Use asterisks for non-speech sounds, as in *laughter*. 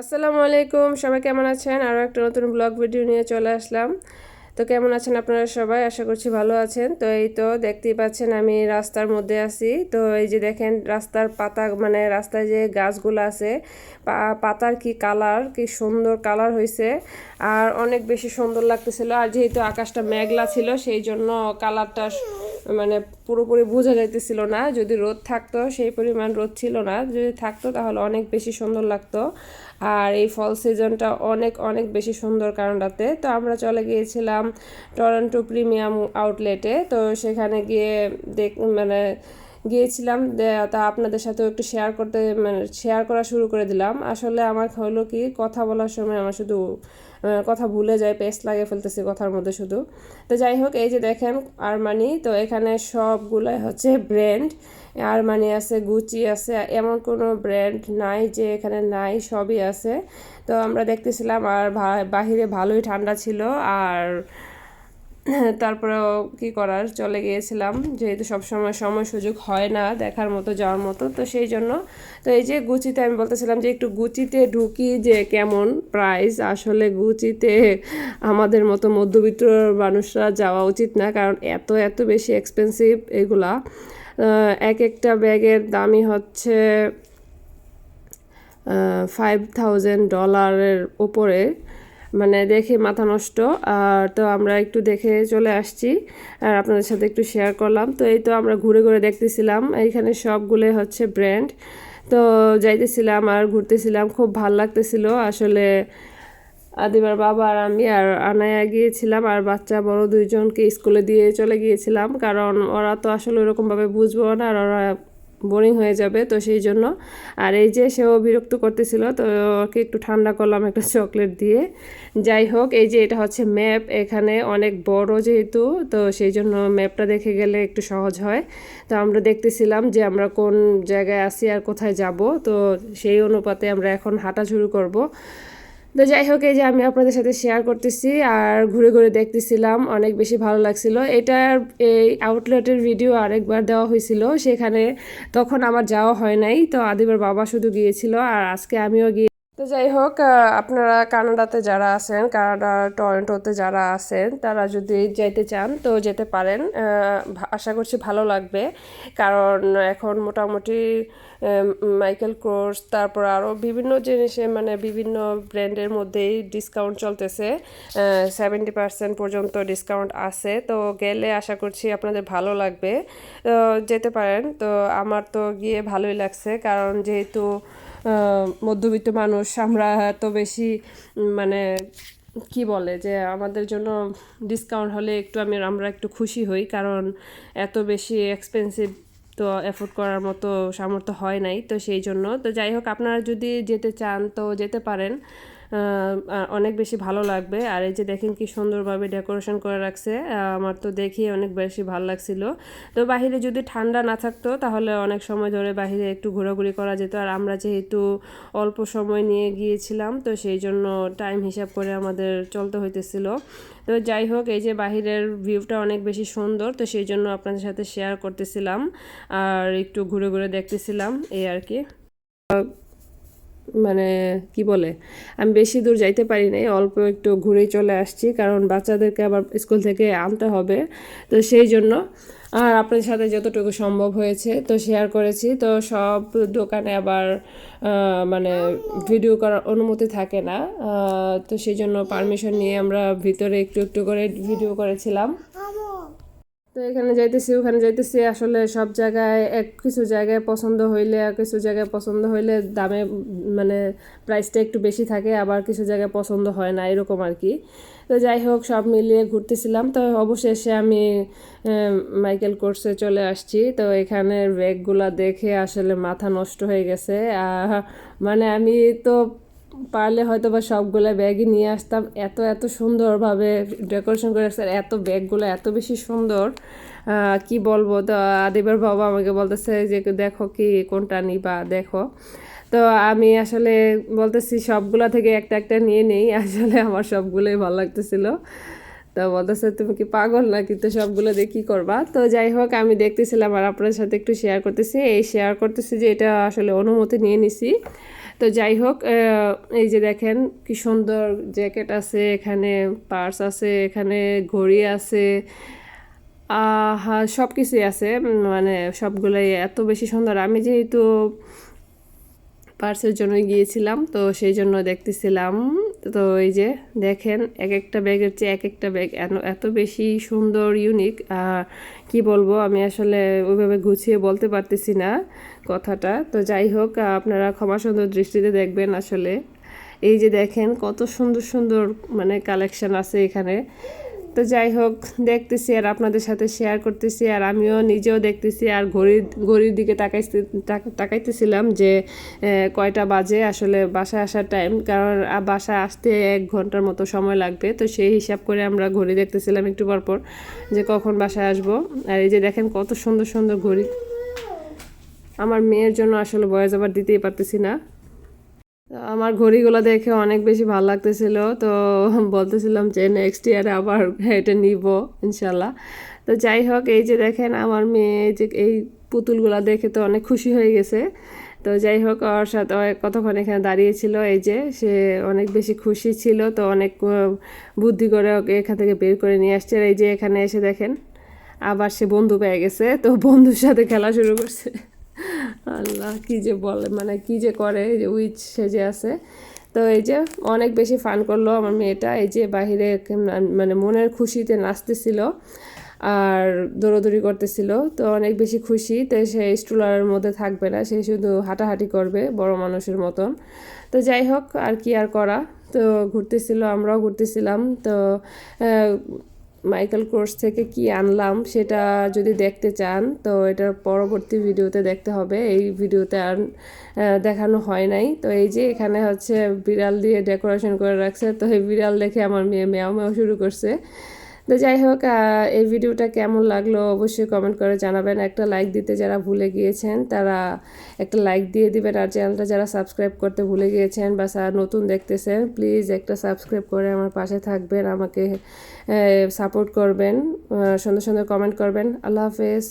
আসসালামু আলাইকুম, সবাই কেমন আছেন? আরও একটা নতুন ব্লগ ভিডিও নিয়ে চলে আসলাম। তো কেমন আছেন আপনারা সবাই? আশা করছি ভালো আছেন। তো এই তো দেখতেই পাচ্ছেন আমি রাস্তার মধ্যে আছি। তো এই যে দেখেন রাস্তার পাতা মানে রাস্তায় যে গাছগুলো আছে পাতার কি কালার, কি সুন্দর কালার হয়েছে আর অনেক বেশি সুন্দর লাগতেছিল। আর যেহেতু আকাশটা মেঘলা ছিল, সেই জন্য কালারটা মানে পুরোপুরি বোঝা যাইতেছিল না। যদি রোদ থাকতো, সেই পরিমাণ রোদ ছিল না। যদি থাকতো, তাহলে অনেক বেশি সুন্দর লাগতো। আর এই ফল সিজনটা অনেক অনেক বেশি সুন্দর কারণটাতে। তো আমরা চলে গিয়েছিলাম টরন্টো প্রিমিয়াম আউটলেটে তো সেখানে গিয়ে দেখ মানে গিয়েছিলাম। তা আপনাদের সাথেও একটু শেয়ার করতে মানে শেয়ার করা শুরু করে দিলাম। আসলে আমার হলো কি, কথা বলার সময় আমার শুধু কথা ভুলে যায়, পেস্ট লাগিয়ে ফেলতেছি কথার মধ্যে শুধু। তো যাই হোক, এই যে দেখেন আরমানি, তো এখানে সবগুলাই হচ্ছে ব্র্যান্ড। আরমানি আছে, গুচি আছে, এমন কোনো ব্র্যান্ড নাই যে এখানে নাই, সবই আছে। তো আমরা দেখতেছিলাম আর বাহিরে ভালোই ঠান্ডা ছিল আর তারপরেও কি করার? চলে গিয়েছিলাম। যেহেতু সবসময় সময় সুযোগ হয় না দেখার মতো, যাওয়ার মতো, তো সেই জন্য। তো এই যে গুচিতে আমি বলতেছিলাম যে একটু গুচিতে ঢুকি যে কেমন প্রাইস আসলে গুচিতে আমাদের মতো মধ্যবিত্ত মানুষরা যাওয়া উচিত না, কারণ এত এত বেশি এক্সপেন্সিভ এগুলা। এক একটা ব্যাগের দামই হচ্ছে ফাইভ থাউজেন্ড ডলারের ওপরে মানে দেখে মাথা নষ্ট। আর তো আমরা একটু দেখে চলে আসছি। আর আপনাদের সাথে একটু শেয়ার করলাম। তো এই তো আমরা ঘুরে ঘুরে দেখতেছিলাম। এইখানে সবগুলো হচ্ছে ব্র্যান্ড তো যাইতেছিলাম আর ঘুরতেছিলাম। খুব ভালো লাগতেছিল। আসলে আদিবার বাবা আর আমি আর আনায়া গিয়েছিলাম। আর বাচ্চা বড় দুইজনকে স্কুলে দিয়ে চলে গিয়েছিলাম। কারণ ওরা তো আসলে ওরকমভাবে বুঝব না। আর ওরা বোরিং হয়ে যাবে, তো সেই জন্য। আর এই যে সেও বিরক্ত করতেছিল, তো ওকে একটু ঠান্ডা করলাম একটা চকলেট দিয়ে। যাই হোক, এই যে এটা হচ্ছে ম্যাপ, এখানে অনেক বড় যেহেতু, তো সেই জন্য ম্যাপটা দেখে গেলে একটু সহজ হয়। তো আমরা দেখতেছিলাম যে আমরা কোন জায়গায় আছি আর কোথায় যাব, তো সেই অনুপাতে আমরা এখন হাঁটা শুরু করব। তো যাই হোক, এই যে আমি আপনাদের সাথে শেয়ার করতেছি আর ঘুরে ঘুরে দেখতেছিলাম, অনেক বেশি ভালো লাগছিল। এটার এই আউটলেটের ভিডিও আরেকবার দেওয়া হয়েছিল, সেখানে তখন আমার যাওয়া হয় নাই। তো আদিবার বাবা শুধু গিয়েছিল আর আজকে আমিও গিয়ে তো যাই হোক আপনারা কানাডাতে যারা আছেন, কানাডা টরন্টোতে যারা আছেন, তারা যদি যেতে চান তো যেতে পারেন। আশা করছি ভালো লাগবে। কারণ এখন মোটামুটি মাইকেল কোর্স তারপর আরও বিভিন্ন জিনিসে মানে বিভিন্ন ব্র্যান্ডের মধ্যেই ডিসকাউন্ট চলতেছে। সেভেন্টি পার্সেন্ট পর্যন্ত ডিসকাউন্ট আছে। তো গেলে আশা করছি আপনাদের ভালো লাগবে। যেতে পারেন। তো আমার তো গিয়ে ভালোই লাগছে। কারণ যেহেতু মধ্যবিত্ত মানুষ, আমরা এত বেশি মানে কি বলে যে আমাদের জন্য ডিসকাউন্ট হলে একটু আমি, আমরা একটু খুশি হই, কারণ এত বেশি এক্সপেন্সিভ তো অ্যাফোর্ড করার মতো সামর্থ্য হয় নাই, তো সেই জন্য। তো যাই হোক, আপনারা যদি যেতে চান তো যেতে পারেন। অনেক বেশি ভালো লাগবে। আর এই যে দেখেন কি সুন্দরভাবে ডেকোরেশন করে রাখছে আমার তো দেখি অনেক বেশি ভালো লাগছিল। তো বাহিরে যদি ঠান্ডা না থাকতো, তাহলে অনেক সময় ধরে বাহিরে একটু ঘোরাঘুরি করা যেত। আর আমরা যেহেতু অল্প সময় নিয়ে গিয়েছিলাম, তো সেই জন্য টাইম হিসাব করে আমাদের চলতে হইতেছিল। তো যাই হোক, এই যে বাহিরের ভিউটা অনেক বেশি সুন্দর, তো সেই জন্য আপনাদের সাথে শেয়ার করতেছিলাম। আর একটু ঘুরে ঘুরে দেখতেছিলাম, এই আর কি। মানে কি বলে, আমি বেশি দূর যাইতে পারি নাই, অল্প একটু ঘুরেই চলে আসছি, কারণ বাচ্চাদেরকে আবার স্কুল থেকে আনতে হবে। তো সেই জন্য, আর আপনাদের সাথে যতটুকু সম্ভব হয়েছে, তো শেয়ার করেছি। তো সব দোকানে আবার মানে ভিডিও করার অনুমতি থাকে না। তো সেই জন্য পারমিশন নিয়ে আমরা ভিতরে একটু একটু করে ভিডিও করেছিলাম। তো এখানে যাইতেছি, ওখানে যাইতেছি, আসলে সব জায়গায় এক কিছু জায়গায় পছন্দ হইলে আর কিছু জায়গায় পছন্দ হইলে দামে মানে প্রাইসটা একটু বেশি থাকে, আবার কিছু জায়গায় পছন্দ হয় না, এরকম আর কি। তো যাই হোক, সব মিলিয়ে ঘুরতেছিলাম। তো অবশেষে আমি মাইকেল কোর্সে চলে আসছি। তো এখানের ব্যাগগুলা দেখে আসলে মাথা নষ্ট হয়ে গেছে। মানে আমি তো পারলে হয়তো বা সবগুলো ব্যাগই নিয়ে আসতাম। এত এত সুন্দরভাবে ডেকোরেশন করে রাখছে এত ব্যাগগুলো এত বেশি সুন্দর। কি বলব? তো আদিবার বাবা আমাকে বলতেছে যে, দেখো কি, কোনটা নিবা? দেখো। তো আমি আসলে বলতেছি, সবগুলা থেকে একটা একটা নিয়ে নেই। *laughs* আসলে আমার সবগুলোই ভালো লাগতেছিল। তো বলতেছে, তুমি কি পাগল নাকি? তো সবগুলো দিয়ে কী করবা? তো যাই হোক, আমি দেখতেছিলাম আর আপনার সাথে একটু শেয়ার করতেছি। এই শেয়ার করতেছি যে, এটা আসলে অনুমতি নিয়ে নিছি। তো যাই হোক এই যে দেখেন কি সুন্দর জ্যাকেট আছে, এখানে পার্স আছে, এখানে ঘড়ি আছে। সব কিছুই আছে মানে সবগুলোই এত বেশি সুন্দর। আমি যেহেতু পার্সের জন্যই গিয়েছিলাম, তো সেই জন্য দেখতেছিলাম। তো এই যে দেখেন এক একটা ব্যাগের চেয়ে এক একটা ব্যাগ এত বেশি সুন্দর ইউনিক কি বলব, আমি আসলে ওইভাবে গুছিয়ে বলতে পারতেছি না কথাটা। তো যাই হোক, আপনারা ক্ষমা সুন্দর দৃষ্টিতে দেখবেন আসলে। এই যে দেখেন, কত সুন্দর সুন্দর মানে কালেকশন আছে এখানে। তো যাই হোক, দেখতেছি আর আপনাদের সাথে শেয়ার করতেছি আর আমিও নিজেও দেখতেছি আর ঘড়ির ঘড়ির দিকে তাকাইতে তাক- তাকাইতেছিলাম যে কয়টা বাজে আসলে বাসায় আসার টাইম কারণ বাসায় আসতে এক ঘণ্টার মতো সময় লাগবে। তো সেই হিসাব করে আমরা ঘড়ি দেখতেছিলাম একটু পর পর যে কখন বাসায় আসব। আর এই যে দেখেন কত সুন্দর সুন্দর ঘড়ি। আমার মেয়ের জন্য আসলে বয়স আবার দিতেই পারতেছি না। আমার ঘড়িগুলো দেখে অনেক বেশি ভালো লাগতেছিল। তো বলতেছিলাম যে নেক্সট ইয়ারে আবার এটা নিব ইনশাল্লাহ তো যাই হোক, এই যে দেখেন আমার মেয়ে যে এই পুতুলগুলো দেখে তো অনেক খুশি হয়ে গেছে। তো যাই হোক, ওর সাথে কতক্ষণ এখানে দাঁড়িয়েছিল, এই যে সে অনেক বেশি খুশি ছিল, তো অনেক বুদ্ধি করে ওকে এখান থেকে বের করে নিয়ে আসছে। এই যে এখানে এসে দেখেন, আবার সে বন্ধু পেয়ে গেছে, তো বন্ধুর সাথে খেলা শুরু করছে। আল্লাহ কি যে বলে মানে কি যে করে যে উইচ সেজে আছে। তো এই যে অনেক বেশি ফান করল আমার মেয়েটা, এই যে বাহিরে মানে মনের খুশিতে নাচতেছিল আর দৌড়াদৌড়ি করতেছিল, তো অনেক বেশি খুশি। তো সে স্টুলারের মধ্যে থাকবে না, সে শুধু হাঁটাহাঁটি করবে, বড় মানুষের মতন। তো যাই হোক, আর কি আর করা। তো ঘুরতেছিল, আমরাও ঘুরতেছিলাম। তো মাইকেল কোর্স থেকে কি আনলাম সেটা যদি দেখতে চান, তো এটার পরবর্তী ভিডিওতে দেখতে হবে। এই ভিডিওতে আর দেখানো হয় নাই। তো এই যে এখানে হচ্ছে বিড়াল দিয়ে ডেকোরেশন করে রাখছে, তো এই বিড়াল দেখে আমার মেয়ে মেয়াও মেয়াও শুরু করছে। তো যাই হোক এই ভিডিওটা কেমন লাগল অবশ্যই কমেন্ট করে জানাবেন। একটা লাইক দিতে যারা ভুলে গিয়েছেন, তারা একটা লাইক দিয়ে দিবেন। আর চ্যানেলটা যারা সাবস্ক্রাইব করতে ভুলে গিয়েছেন বা স্যার নতুন দেখতেছেন প্লিজ একটা সাবস্ক্রাইব করে আমার পাশে থাকবেন, আমাকে সাপোর্ট করবেন সুন্দর সুন্দর কমেন্ট করবেন। আল্লাহ হাফেজ।